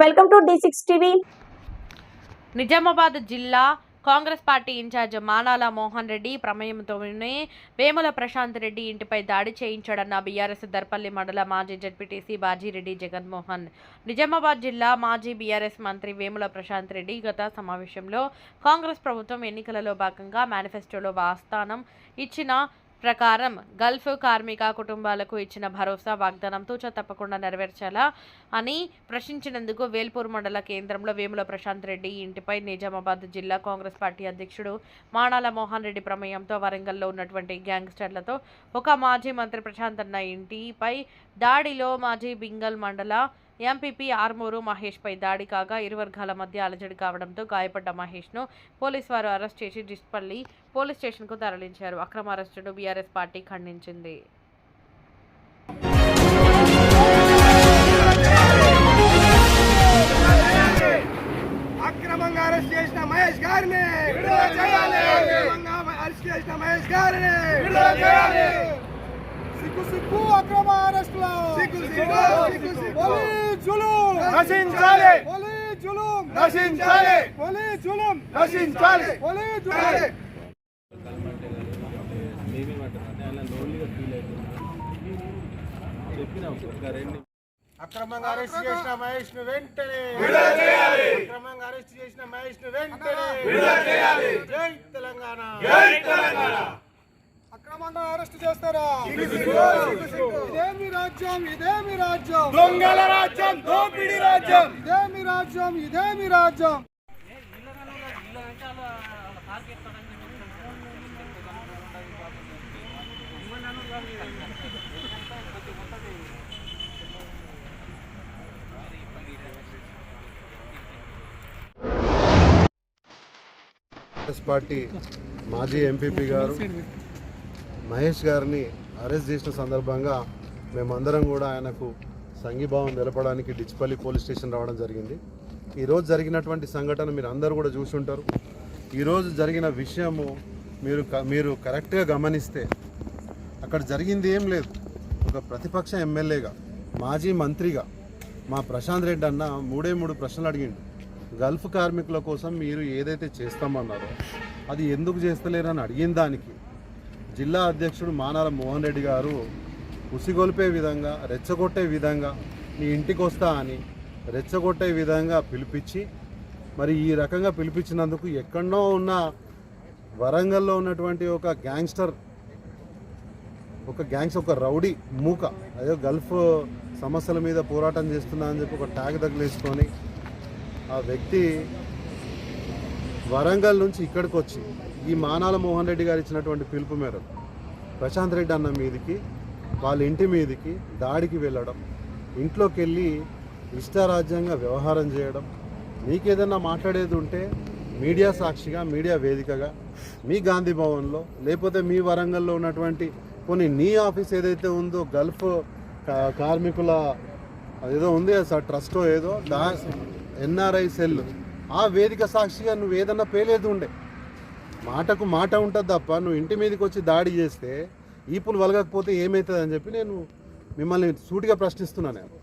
Welcome to D six TV. Nizamabad జిల్లా Congress party incharge Manala Mohan Reddy ప్రమేయంతోనే వేముల ప్రశాంత్ రెడ్డి ఇంటిపై దాడి చేయించాడన్న బీఆర్ఎస్ దర్పల్లి మండల మాజీ జడ్పీటీసీ బాజీరెడ్డి జగన్మోహన్. నిజామాబాద్ జిల్లా మాజీ బీఆర్ఎస్ మంత్రి వేముల ప్రశాంత్ రెడ్డి గత సమావేశంలో కాంగ్రెస్ ప్రభుత్వం ఎన్నికలలో భాగంగా మేనిఫెస్టోలో వాగ్దానం ఇచ్చిన ప్రకారం గల్ఫ్ కార్మిక కుటుంబాలకు ఇచ్చిన భరోసా వాగ్దానంతో తప్పకుండా నెరవేర్చాలా అని ప్రశ్నించినందుకు వేల్పూర్ మండల కేంద్రంలో వేముల ప్రశాంత్ రెడ్డి ఇంటిపై నిజామాబాద్ జిల్లా కాంగ్రెస్ పార్టీ అధ్యక్షుడు మానాల మోహన్ రెడ్డి ప్రమేయంతో వరంగల్లో ఉన్నటువంటి గ్యాంగ్స్టర్లతో ఒక మాజీ మంత్రి ప్రశాంత్ అన్న ఇంటిపై దాడిలో మాజీ బింగల్ మండల ఎంపీపీ ఆర్మూరు మహేష్పై దాడి కాగా ఇరు వర్గాల మధ్య అలజడి కావడంతో గాయపడ్డ మహేష్ను పోలీసు వారు అరెస్ట్ చేసి డిస్పల్లి పోలీస్ స్టేషన్కు తరలించారు. అక్రమ అరెస్టును బీఆర్ఎస్ పార్టీ ఖండించింది. అక్రమంగా అరెస్ట్ చేసిన మహేష్ గారిని! అక్రమంగా అరెస్ట్ చేసిన మహేష్ గారిని! సిగ్గు సిగ్గు అక్రమ అరెస్టులు సిగ్గు సిగ్గు సిగ్గు సిగ్గు జులుం నశించాలి పోలీ జులుం నశించాలి పోలీ జులుం నశించాలి పోలీ జులుం అక్రమంగా అరెస్ట్ చేసిన మహేష్ను వెంటనే అక్రమంగా అరెస్ట్ చేసిన మహేష్ను వెంటనే జై తెలంగాణ. అక్రమంగా అరెస్ట్ చేస్తారా? ఇదేమి రాజ్యం ఇదేమి రాజ్యం? దొంగల రాజ్యం దోపిడి రాజ్యం. ఇదేమి రాజ్యం ఇదేమి రాజ్యం? కాంగ్రెస్ పార్టీ మాజీ ఎంపీపీ గారు మహేష్ గారిని అరెస్ట్ చేసిన సందర్భంగా మేమందరం కూడా ఆయనకు సంఘీభావం తెలపడానికి డిచ్పల్లి పోలీస్ స్టేషన్ రావడం జరిగింది. ఈరోజు జరిగినటువంటి సంఘటన మీరు అందరూ కూడా చూసి ఉంటారు. ఈరోజు జరిగిన విషయము మీరు క- మీరు కరెక్ట్గా గమనిస్తే అక్కడ జరిగింది ఏం లేదు. ఒక ప్రతిపక్ష ఎమ్మెల్యేగా మాజీ మంత్రిగా మా ప్రశాంత్ రెడ్డి అన్న మూడే మూడు ప్రశ్నలు అడిగిండు. గల్ఫ్ కార్మికుల కోసం మీరు ఏదైతే చేస్తామన్నారో అది ఎందుకు చేస్తలేరని అడిగిన దానికి జిల్లా అధ్యక్షుడు మానాల మోహన్ రెడ్డి గారు ఉసిగొల్పే విధంగా రెచ్చగొట్టే విధంగా నీ ఇంటికి వస్తా అని రెచ్చగొట్టే విధంగా పిలిపించి మరి ఈ రకంగా పిలిపించినందుకు ఎక్కడో ఉన్న వరంగల్లో ఉన్నటువంటి ఒక గ్యాంగ్స్టర్ ఒక గ్యాంగ్స్ ఒక రౌడీ మూక అదే గల్ఫ్ సమస్యల మీద పోరాటం చేస్తున్నా అని చెప్పి ఒక ట్యాగ్ తగిలేసుకొని ఆ వ్యక్తి వరంగల్ నుంచి ఇక్కడికి వచ్చి ఈ మానాల మోహన్ రెడ్డి గారు ఇచ్చినటువంటి పిలుపు మేరకు ప్రశాంత్ రెడ్డి అన్న మీదకి వాళ్ళ ఇంటి మీదకి దాడికి వెళ్ళడం ఇంట్లోకి వెళ్ళి ఇష్టారాజ్యంగా వ్యవహారం చేయడం మీకేదన్నా మాట్లాడేది ఉంటే మీడియా సాక్షిగా మీడియా వేదికగా మీ గాంధీ భవన్లో లేకపోతే మీ వరంగల్లో ఉన్నటువంటి కొన్ని నీ ఆఫీస్ ఏదైతే ఉందో గల్ఫ్ కార్మికుల ఏదో ఉంది సార్ ట్రస్ట్ ఏదో దా ఎన్ఆర్ఐ సెల్ ఆ వేదిక సాక్షిగా నువ్వు ఏదన్నా పేలేదు ఉండే. మాటకు మాట ఉంటుంది తప్ప నువ్వు ఇంటి మీదకి వచ్చి దాడి చేస్తే ఈపులు వలగకపోతే ఏమవుతుంది అని చెప్పి నేను మిమ్మల్ని సూటిగా ప్రశ్నిస్తున్నాను నేను.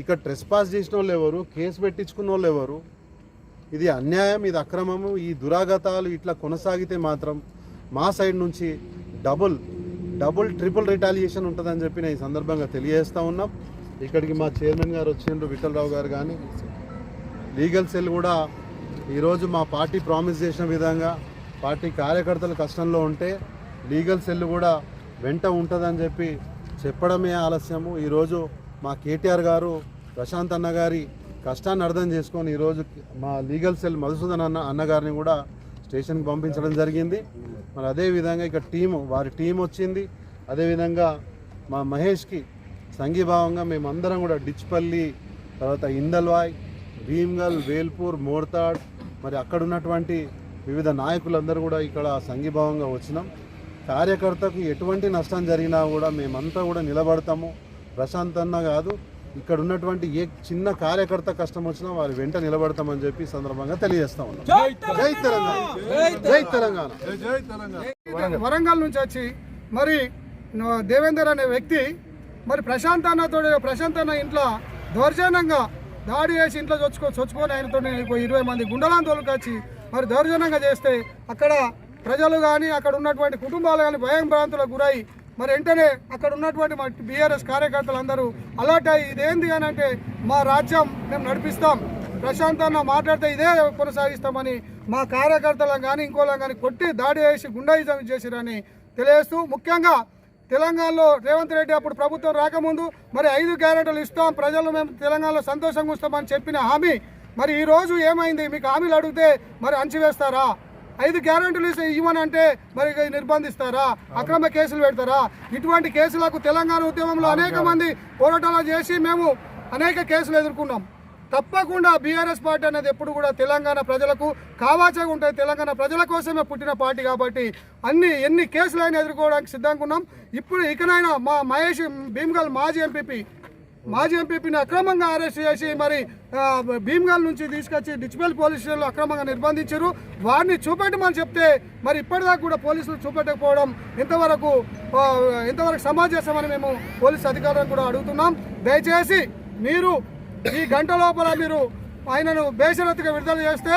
ఇక్కడ ట్రెస్ పాస్ చేసిన వాళ్ళు ఎవరు కేసు పెట్టించుకున్న వాళ్ళు ఎవరు? ఇది అన్యాయం ఇది అక్రమము ఈ దురాగతాలు ఇట్లా కొనసాగితే మాత్రం మా సైడ్ నుంచి డబుల్ డబుల్ ట్రిపుల్ రిటాలియేషన్ ఉంటుందని చెప్పి నేను ఈ సందర్భంగా తెలియజేస్తూ ఉన్నాం. ఇక్కడికి మా చైర్మన్ గారు వచ్చిండ్రు విఠలరావు గారు కానీ లీగల్ సెల్ కూడా ఈరోజు మా పార్టీ ప్రామిస్ చేసిన విధంగా పార్టీ కార్యకర్తలు కష్టంలో ఉంటే లీగల్ సెల్ కూడా వెంట ఉంటుందని చెప్పి చెప్పడమే ఆలస్యము. ఈరోజు మా కేటీఆర్ గారు ప్రశాంత్ అన్న గారి కష్టాన్ని అర్థం చేసుకొని ఈరోజు మా లీగల్ సెల్ మధుసూదన్ అన్న అన్నగారిని కూడా స్టేషన్కి పంపించడం జరిగింది. మరి అదేవిధంగా ఇక టీము వారి టీం వచ్చింది. అదేవిధంగా మా మహేష్కి సంఘీభావంగా మేమందరం కూడా డిచ్పల్లి తర్వాత ఇందల్వాయ్ భీమ్గల్ వేల్పూర్ మోర్తాడ్ మరి అక్కడ ఉన్నటువంటి వివిధ నాయకులందరూ కూడా ఇక్కడ సంఘీభావంగా వచ్చినాం. కార్యకర్తకు ఎటువంటి నష్టం జరిగినా కూడా మేమంతా కూడా నిలబడతాము. ప్రశాంత్ అన్న కాదు ఇక్కడ ఉన్నటువంటి ఏ చిన్న కార్యకర్త కష్టం వచ్చినా వారి వెంట నిలబడతామని చెప్పి ఈ సందర్భంగా తెలియజేస్తా ఉన్నాం. జై తెలంగాణ! జై తెలంగాణ! వరంగల్. నుంచి వచ్చి మరి దేవేందర్ అనే వ్యక్తి మరి ప్రశాంత్ అన్నతో ప్రశాంత్ అన్న ఇంట్లో దౌర్జన్యంగా దాడి చేసి ఇంట్లో చొచ్చుకో చొచ్చుకొని ఆయనతో ఇరవై మంది గుండెలను తోలుకొచ్చి మరి దౌర్జన్యంగా చేస్తే అక్కడ ప్రజలు కానీ అక్కడ ఉన్నటువంటి కుటుంబాలు కానీ భయం భ్రాంతులకు గురై మరి వెంటనే అక్కడ ఉన్నటువంటి మా బీఆర్ఎస్ కార్యకర్తలు అందరూ అలర్ట్ అయ్యి ఇదేంది అని అంటే మా రాజ్యం మేము నడిపిస్తాం. ప్రశాంతంగా మాట్లాడితే ఇదే కొనసాగిస్తామని మా కార్యకర్తలను కానీ ఇంకోళ్ళని కానీ కొట్టి దాడి చేసి గుండాయిజం చేసిరని తెలియజేస్తూ ముఖ్యంగా తెలంగాణలో రేవంత్ రెడ్డి అప్పుడు ప్రభుత్వం రాకముందు మరి ఐదు గ్యారెంటీలు ఇస్తాం ప్రజలు మేము తెలంగాణలో సంతోషంగా ఉంస్తామని చెప్పిన హామీ. మరి ఈ రోజు ఏమైంది? మీకు హామీలు అడిగితే మరి అంచివేస్తారా ఐదు గ్యారెంటీలు ఇస్తే ఇవ్వనంటే మరి నిర్బంధిస్తారా? అక్రమ కేసులు పెడతారా? ఇటువంటి కేసులకు తెలంగాణ ఉద్యమంలో అనేక మంది పోరాటాలు చేసి మేము అనేక కేసులు ఎదుర్కొన్నాం. తప్పకుండా బీఆర్ఎస్ పార్టీ అనేది ఎప్పుడు కూడా తెలంగాణ ప్రజలకు కావాచగా ఉంటుంది తెలంగాణ ప్రజల కోసమే పుట్టిన పార్టీ కాబట్టి అన్ని ఎన్ని కేసులైనా ఎదుర్కోవడానికి సిద్ధంగా ఉన్నాం. ఇప్పుడు ఇకనైనా మా మహేష్ భీమ్గల్ మాజీ ఎంపీపీ మాజీ ఎంపీపీని అక్రమంగా అరెస్ట్ చేసి మరి భీమ్గల్ నుంచి తీసుకొచ్చి డిచ్బెల్ పోలీస్ స్టేషన్లో అక్రమంగా నిర్బంధించారు. వారిని చూపెట్టమని చెప్తే మరి ఇప్పటిదాకా కూడా పోలీసులు చూపెట్టకపోవడం ఎంతవరకు ఆ, ఎంతవరకు సమాజేశమని మేము పోలీస్ అధికారులను కూడా అడుగుతున్నాం. దయచేసి మీరు ఈ గంట లోపల మీరు ఆయనను బేషరత్తుగా విడుదల చేస్తే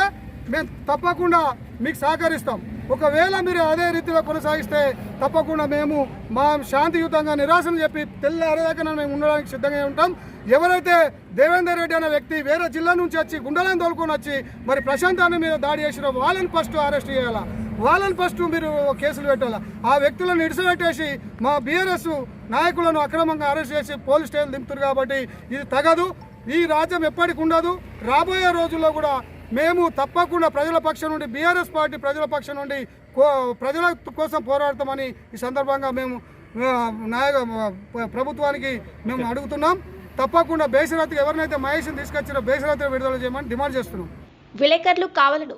మేము తప్పకుండా మీకు సహకరిస్తాం. ఒకవేళ మీరు అదే రీతిలో కొనసాగిస్తే తప్పకుండా మేము మా శాంతియుతంగా నిరాశను చెప్పి తెల్లారేదాకా మేము ఉండడానికి సిద్ధంగా ఉంటాం. ఎవరైతే దేవేందర్ రెడ్డి అనే వ్యక్తి వేరే జిల్లా నుంచి వచ్చి గుండెలను తోలుకొని వచ్చి మరి ప్రశాంతాన్ని మీద దాడి చేసిన వాళ్ళని ఫస్ట్ అరెస్ట్ చేయాలా? వాళ్ళని ఫస్ట్ మీరు కేసులు పెట్టాలా? ఆ వ్యక్తులను ఇడిసిపెట్టేసి మా బీఆర్ఎస్ నాయకులను అక్రమంగా అరెస్ట్ చేసి పోలీస్ స్టేషన్ దింపుతారు కాబట్టి ఇది తగదు. ఈ రాజ్యం ఎప్పటికి ఉండదు. రాబోయే రోజుల్లో కూడా మేము తప్పకుండా ప్రజల పక్షం నుండి బీఆర్ఎస్ పార్టీ ప్రజల పక్షం నుండి కో- ప్రజల కోసం పోరాడతామని ఈ సందర్భంగా మేము నాయక ప్రభుత్వానికి మేము అడుగుతున్నాం. తప్పకుండా బేసరత్తుగా ఎవరినైతే మహేష్ని తీసుకొచ్చారో బేసరత్తుగా విడుదల చేయమని డిమాండ్ చేస్తున్నాం. విలేకరులు కావాలను